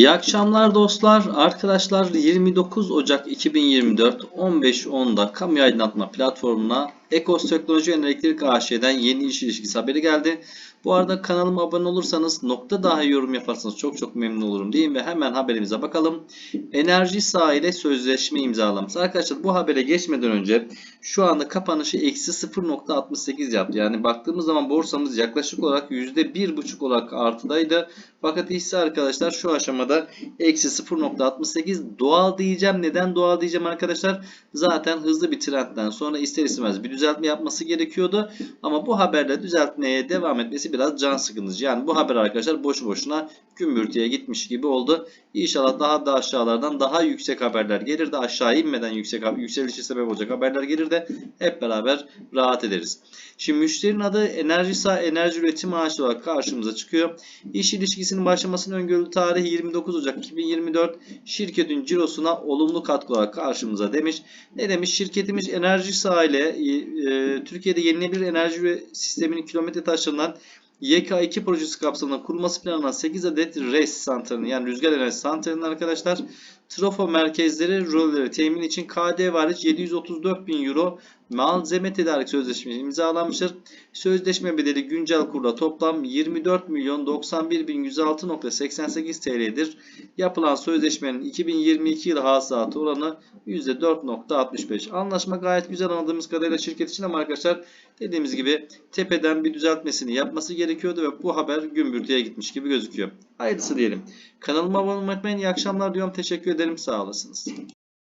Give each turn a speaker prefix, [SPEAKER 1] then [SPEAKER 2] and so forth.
[SPEAKER 1] İyi akşamlar dostlar. Arkadaşlar 29 Ocak 2024 15.10'da kamu aydınlatma platformuna Ekos Teknoloji Elektrik AŞ'den yeni iş ilişkisi haberi geldi. Bu arada kanalıma abone olursanız nokta dahi yorum yaparsanız çok çok memnun olurum diyeyim ve hemen haberimize bakalım. Enerji ile sözleşme imzalamış. Arkadaşlar bu habere geçmeden önce şu anda kapanışı eksi 0.68 yaptı. Yani baktığımız zaman borsamız yaklaşık olarak %1.5 olarak artıdaydı. Fakat hisse arkadaşlar şu aşamada eksi 0.68 doğal diyeceğim. Neden doğal diyeceğim arkadaşlar? Zaten hızlı bir trendten sonra ister istemez bir düzeltme yapması gerekiyordu. Ama bu haberle düzeltmeye devam etmesi biraz can sıkıntıcı. Yani bu haber arkadaşlar boşu boşuna gümbürtüye gitmiş gibi oldu. İnşallah daha da aşağılardan daha yüksek haberler gelir de aşağı inmeden yüksek yükselişe sebep olacak haberler gelir de hep beraber rahat ederiz. Şimdi müşterinin adı Enerji Enerji Üretim Maaşı olarak karşımıza çıkıyor. İş ilişkisinin başlamasının öngörülü tarihi 29 Ocak 2024. Şirketin cirosuna olumlu katkı olarak karşımıza demiş. Ne demiş? Şirketimiz enerji ile e, Türkiye'de yenilenebilir enerji sisteminin kilometre taşlarından YK2 projesi kapsamında kurulması planlanan 8 adet RES santralinin yani rüzgar enerji santralinin arkadaşlar trafo merkezleri rolleri temin için KDV hariç 734 bin euro malzeme tedarik sözleşmesi imzalanmıştır. Sözleşme bedeli güncel kurla toplam 24 milyon 91 bin 106.88 TL'dir. Yapılan sözleşmenin 2022 yılı hasılatı oranı %4.65. Anlaşma gayet güzel anladığımız kadarıyla şirket için ama arkadaşlar dediğimiz gibi tepeden bir düzeltmesini yapması gerekiyordu ve bu haber gümbürtüye gitmiş gibi gözüküyor. Hayırlısı diyelim. Kanalıma abone olmayı unutmayın. İyi akşamlar diyorum. Teşekkür ederim. Sağ olasınız.